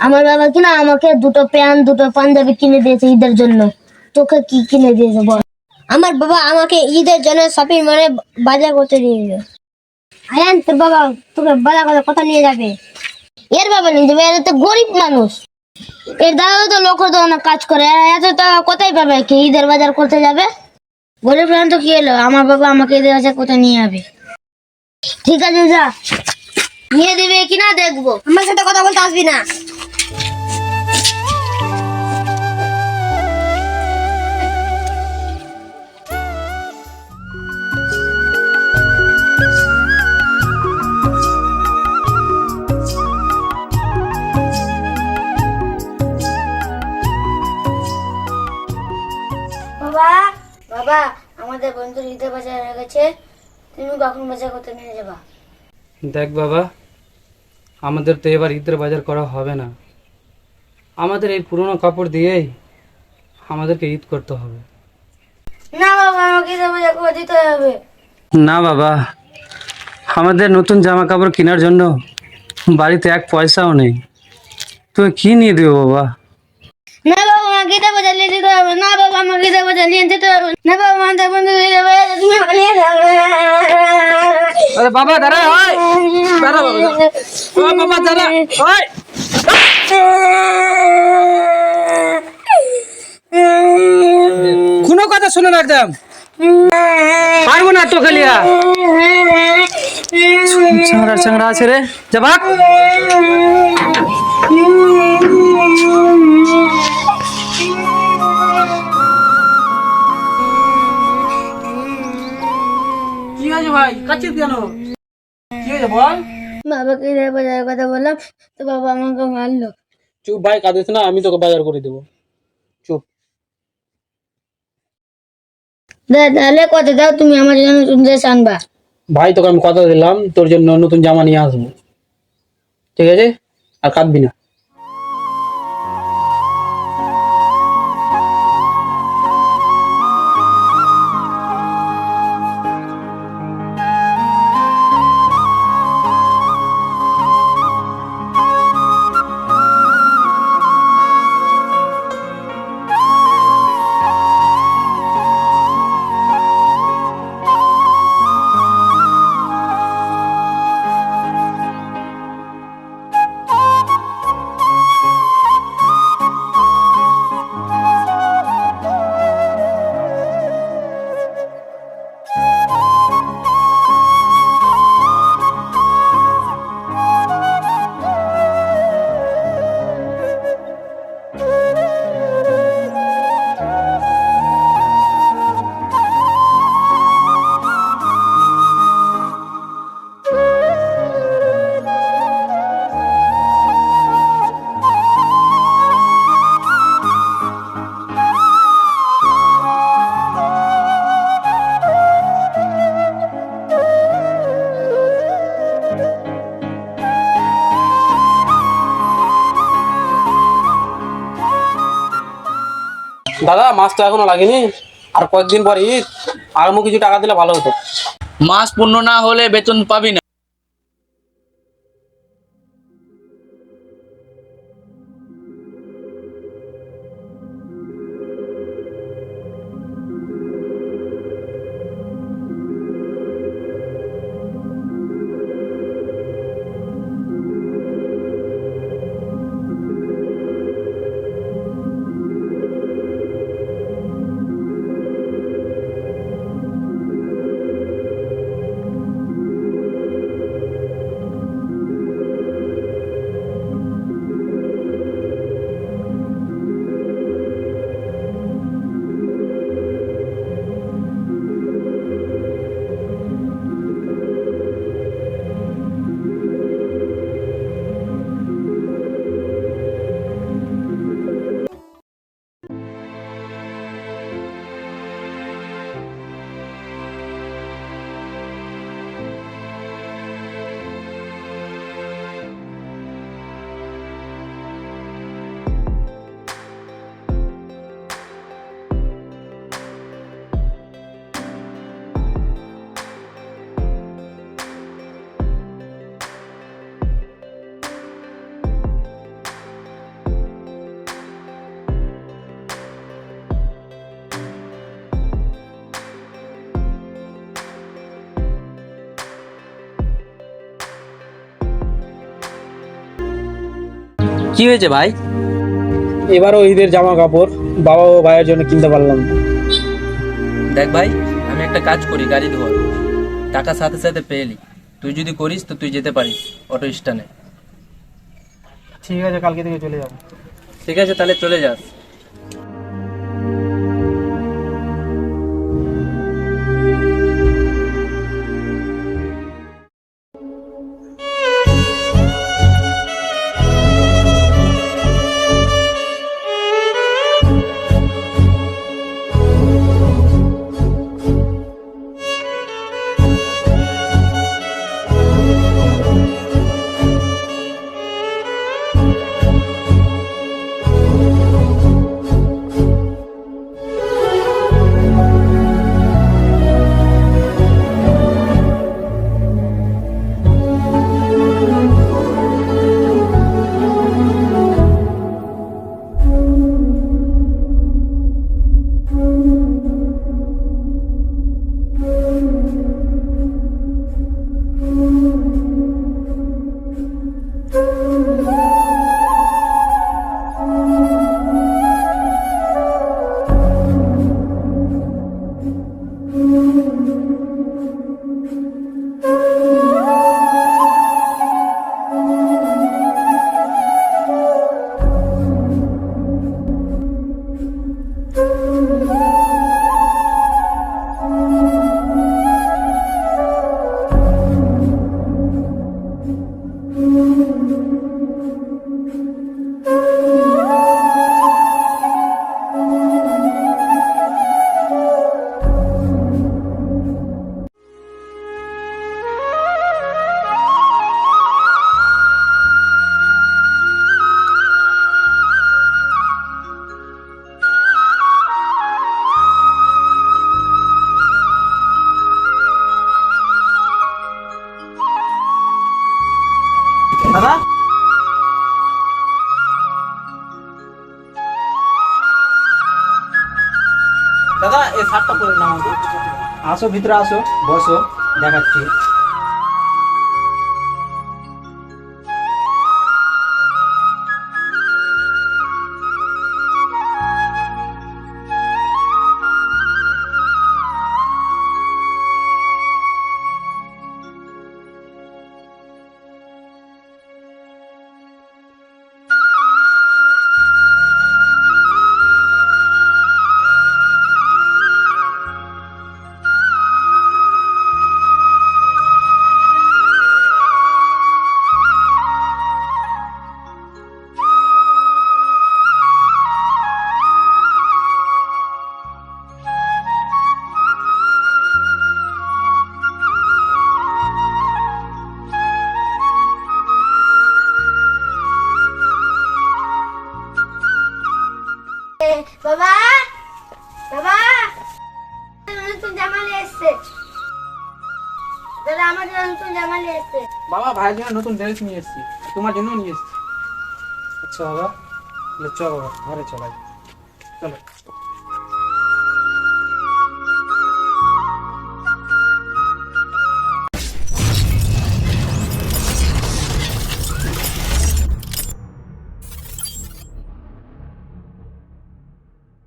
আমার বাবা কিনা আমাকে দুটো প্যান্ট দুটো পাঞ্জাবি কিনে দিয়েছে ঈদের জন্য। তোকে কি কিনে দিয়েছে বল। আমার বাবা আমাকে ঈদের জন্য শপিং মলে বাজার করতে নিয়ে যাবে আয়ান, তোর বাবা তোকে বাজার করে কথা নিয়ে যাবে। এর বাবা নিয়ে যাবে এর তো গরিব মানুষ। এর দাদা তো লোক তো অনেক কাজ করে। এত টাকা কোথায় পাবে কি ঈদের বাজার করতে যাবে? গরিব প্রান্ত কি এলো আমার বাবা আমাকে ঈদের বাজার কোথায় নিয়ে যাবে। ঠিক আছে, যা। নিয়ে দেবে কিনা দেখব। আমার সাথে কথা বলতে আসবি না। বাবা বাবা আমাদের বন্ধুর ঈদের বাজার হয়ে গেছে। তুমি কখন বাজার করতে নিয়ে যাবা? দেখ বাবা আমাদের তো এবার ঈদের বাজার করা হবে না। আমাদের এই পুরনো কাপড় দিয়েই আমাদেরকে ঈদ করতে হবে। না বাবা আমাকে ঈদের বাজার করে দিতে হবে। না বাবা আমাদের নতুন জামা কাপড় কেনার জন্য বাড়িতে এক পয়সাও নেই। তুমি কি নিয়ে দেবো বাবা? না বাবা ঈদের বাজার নিয়ে দিতে হবে। না বাবা ঈদের বাজার নিয়ে দিতে হবে। না বাবা আমাদের বন্ধু আরে বাবা, দাঁড়া, ওই। দাঁড়া বাবা বাবা, দাঁড়া কোনো কথা শুনে না একদম। পারব না তো চাংড়া আছে রে। যা ভাই কাচ্ছিস কেন? কি হয়েছে বল? বাবাকে ঈদের বাজারের কথা বললাম তো বাবা আমাকে মারলো। চুপ ভাই কাঁদিস না আমি তোকে বাজার করে দেবো। চুপ। তাহলে কথা দাও তুমি আমার জন্য নতুন ড্রেস আনবা। ভাই তোকে আমি কথা দিলাম তোর জন্য নতুন জামা নিয়ে আসব। ঠিক আছে? আর কাঁদবি না। দাদা, মাছ তো এখনও লাগেনি। আর কয়েকদিন পর ঈদ আগামী কিছু টাকা দিলে ভালো হতো। মাছ পূর্ণ না হলে বেতন পাবি না। কি হয়েছে ভাই? এবারও ঈদের জামা কাপড় বাবা ও ভাইয়ের জন্য কিনতে পারলাম। না। দেখ ভাই আমি একটা কাজ করি গাড়ি ধোয়ার। টাকা সাথে সাথে পেয়ে এলি তুই যদি করিস তো তুই যেতে পারিস অটো স্ট্যান্ডে। ঠিক আছে কালকে থেকে চলে যাব। ঠিক আছে তাহলে চলে যাস। আসো ভিতরে আসো বসো দেখাচ্ছি। বাবা বাবা নতুন জামা নিয়ে এসছে। দাদা আমার জন্য নতুন জামা নিয়ে এসছে। বাবা, ভাইয়ের জন্য নতুন ড্রেস নিয়ে এসছি। তোমার জন্য নিয়ে এসছি। আচ্ছা বাবা চলো বাবা, ঘরে চলাই চলো।